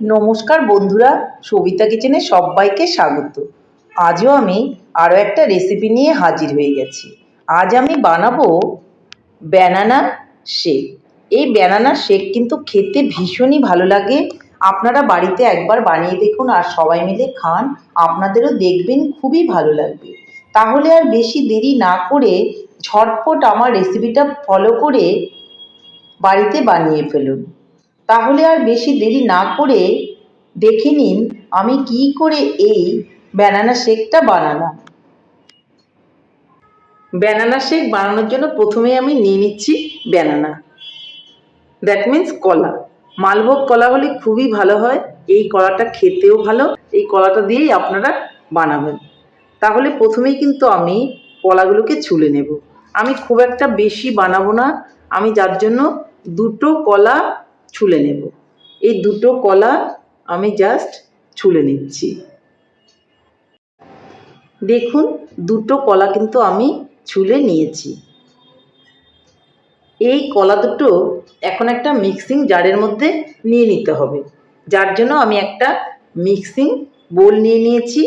নমস্কার বন্ধুরা, সবিতা কিচেনে সবাইকে স্বাগত। আজও আমি আরও একটা রেসিপি নিয়ে হাজির হয়ে গেছি। আজ আমি বানাবো ব্যানানা শেক এই ব্যানানা শেক কিন্তু খেতে ভীষণই ভালো লাগে। আপনারা বাড়িতে একবার বানিয়ে দেখুন আর সবাই মিলে খান। আপনাদেরও দেখবেন খুবই ভালো লাগবে। তাহলে আর বেশি দেরি না করে ঝটপট আমার রেসিপিটা ফলো করে বাড়িতে বানিয়ে ফেলুন। তাহলে আর বেশি দেরি না করে দেখে নিন আমি কি করে এই ব্যানানা শেকটা বানালাম। ব্যানানা শেক বানানোর জন্য প্রথমে আমি নিয়ে নিচ্ছি ব্যানানা দ্যাট মিন্স কলা। মালভোগ কলা হলে খুবই ভালো হয়, এই কলাটা খেতেও ভালো, এই কলাটা দিয়েই আপনারা বানাবেন। তাহলে প্রথমেই কিন্তু আমি কলাগুলোকে ছুলে নেব। আমি খুব একটা বেশি বানাবো না, আমি যার জন্য দুটো কলা ছুলে নেব। এই দুটো কলা আমি জাস্ট ছুলে নিচ্ছি। দেখুন, দুটো কলা কিন্তু আমি ছুলে নিয়েছি। এই কলা দুটো এখন একটা মিক্সিং জারের মধ্যে নিয়ে নিতে হবে। যার জন্য আমি একটা মিক্সিং বোল নিয়ে নিয়েছি।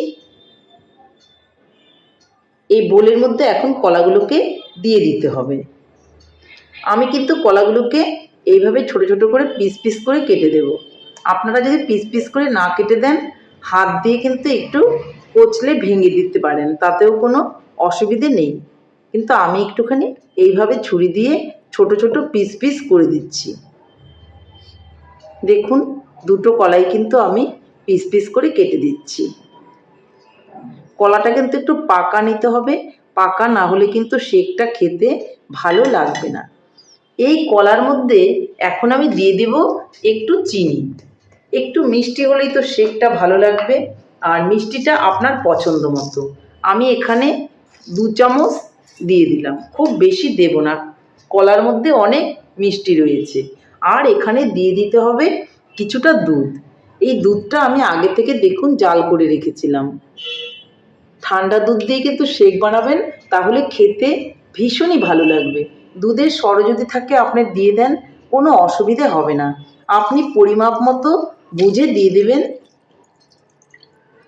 এই বোলের মধ্যে এখন কলাগুলোকে দিয়ে দিতে হবে। আমি কিন্তু কলাগুলোকে এইভাবে ছোট ছোট করে পিস পিস করে কেটে দেব। আপনারা যদি পিস পিস করে না কেটে দেন, হাত দিয়ে কিন্তু একটু কচলে ভেঙে দিতে পারেন, তাতেও কোনো অসুবিধে নেই। কিন্তু আমি একটুখানি এইভাবে ছুরি দিয়ে ছোট ছোট পিস পিস করে দিচ্ছি। দেখুন, দুটো কলাই কিন্তু আমি পিস পিস করে কেটে দিচ্ছি। কলাটা কিন্তু একটু পাকা নিতে হবে, পাকা না হলে কিন্তু শেকটা খেতে ভালো লাগবে না। এই কলার মধ্যে এখন আমি দিয়ে দেব একটু চিনি। একটু মিষ্টি হলেই তো শেকটা ভালো লাগবে, আর মিষ্টিটা আপনার পছন্দ মতো। আমি এখানে দু চামচ দিয়ে দিলাম। খুব বেশি দেব না। কলার মধ্যে অনেক মিষ্টি রয়েছে। আর এখানে দিয়ে দিতে হবে কিছুটা দুধ। এই দুধটা আমি আগে থেকে দেখুন জাল করে রেখেছিলাম। ঠান্ডা দুধ দিয়ে কিন্তু শেক বানাবেন, তাহলে খেতে ভীষণই ভালো লাগবে। দুধের সর যদি থাকে আপনি দিয়ে দেন, কোনো অসুবিধে হবে না। আপনি পরিমাপ মতো বুঝে দিয়ে দেবেন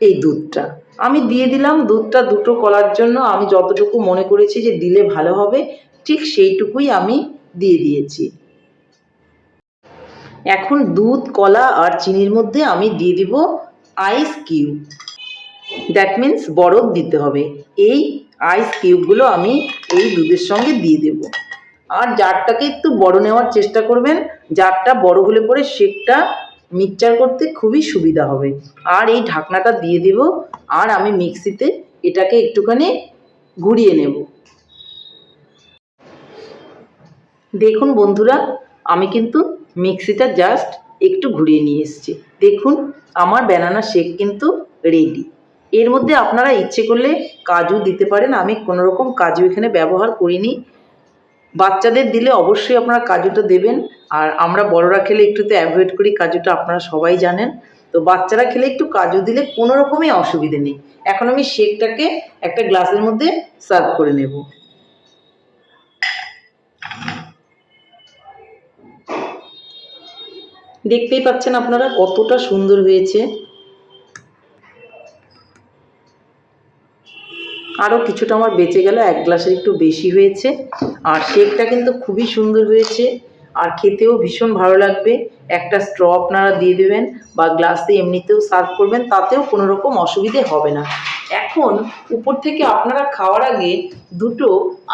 এই দুধটা। আমি দিয়ে দিলাম, দুধটা দুটো কলার জন্য আমি যতটুকু মনে করেছি যে দিলে ভালো হবে, ঠিক সেইটুকুই আমি দিয়ে দিয়েছি। এখন দুধ, কলা আর চিনির মধ্যে আমি দিয়ে দিব আইস কিউব দ্যাট মিন্স বরফ দিতে হবে। এই আইস কিউবগুলো আমি এই দুধের সঙ্গে দিয়ে দেব। আর জারটাকে একটু বড় নেওয়ার চেষ্টা করবেন। জারটা বড় হলে পরে শেকটা মিক্সচার করতে খুবই সুবিধা হবে। আর এই ঢাকনাটা দিয়ে দেব। আর আমি মিক্সিতে এটাকে একটুখানি ঘুরিয়ে নেব। দেখুন বন্ধুরা, আমি কিন্তু মিক্সিটা জাস্ট একটু ঘুরিয়ে নিয়ে এসেছি। দেখুন, আমার ব্যানানা শেক কিন্তু রেডি এর মধ্যে আপনারা ইচ্ছে করলে কাজু দিতে পারেন। আমি কোনো রকম কাজু এখানে ব্যবহার করিনি। বাচ্চাদের দিলে অবশ্যই আপনারা কাজুটা দেবেন। আর আমরা বড়রা খেলে একটু তো অ্যাভয়েড করি, কাজুটা আপনারা সবাই জানেন। তো বাচ্চারা খেলে একটু কাজু দিলে কোনো রকমই অসুবিধে নেই। এখন আমি শেকটাকে একটা গ্লাসের মধ্যে সার্ভ করে নেব। দেখতেই পাচ্ছেন আপনারা কতটা সুন্দর হয়েছে। আরও কিছুটা আমার বেঁচে গেল, এক গ্লাসের একটু বেশি হয়েছে। আর শেকটা কিন্তু খুবই সুন্দর হয়েছে, আর খেতেও ভীষণ ভালো লাগবে। একটা স্ট্র আপনারা দিয়ে দেবেন বা গ্লাসে এমনিতেও সার্ভ করবেন, তাতেও কোনো রকম অসুবিধে হবে না। এখন উপর থেকে আপনারা খাওয়ার আগে দুটো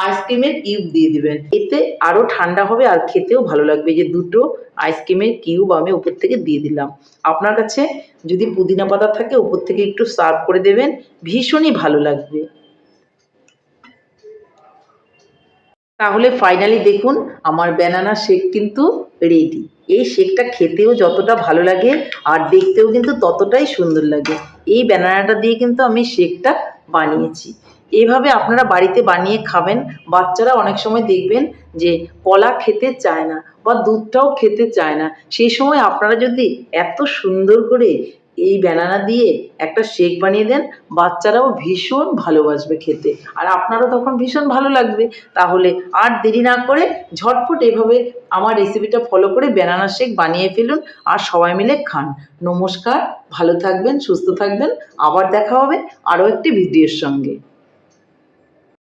আইসক্রিমের কিউব দিয়ে দেবেন। এতে আরও ঠান্ডা হবে আর খেতেও ভালো লাগবে। যে দুটো আইসক্রিমের কিউব আমি উপর থেকে দিয়ে দিলাম। আপনার কাছে যদি পুদিনা পাতা থাকে, উপর থেকে একটু সার্ভ করে দেবেন, ভীষণই ভালো লাগবে। তাহলে ফাইনালি দেখুন আমার ব্যানানা শেক কিন্তু রেডি এই শেকটা খেতেও যতটা ভালো লাগে আর দেখতেও কিন্তু ততটাই সুন্দর লাগে। এই ব্যানানাটা দিয়ে কিন্তু আমি শেকটা বানিয়েছি। এভাবে আপনারা বাড়িতে বানিয়ে খাবেন। বাচ্চারা অনেক সময় দেখবেন যে কলা খেতে চায় না বা দুধটাও খেতে চায় না। সেই সময় আপনারা যদি এত সুন্দর করে এই ব্যানানা দিয়ে একটা শেক বানিয়ে দেন, বাচ্চারাও ভীষণ ভালোবাসবে খেতে। আর আপনারও তখন ভীষণ ভালো লাগবে। তাহলে আর দেরি না করে ঝটপট এভাবে আমার রেসিপিটা ফলো করে ব্যানানা শেক বানিয়ে ফেলুন আর সবাই মিলে খান। নমস্কার, ভালো থাকবেন, সুস্থ থাকবেন। আবার দেখা হবে আরও একটি ভিডিওর সঙ্গে।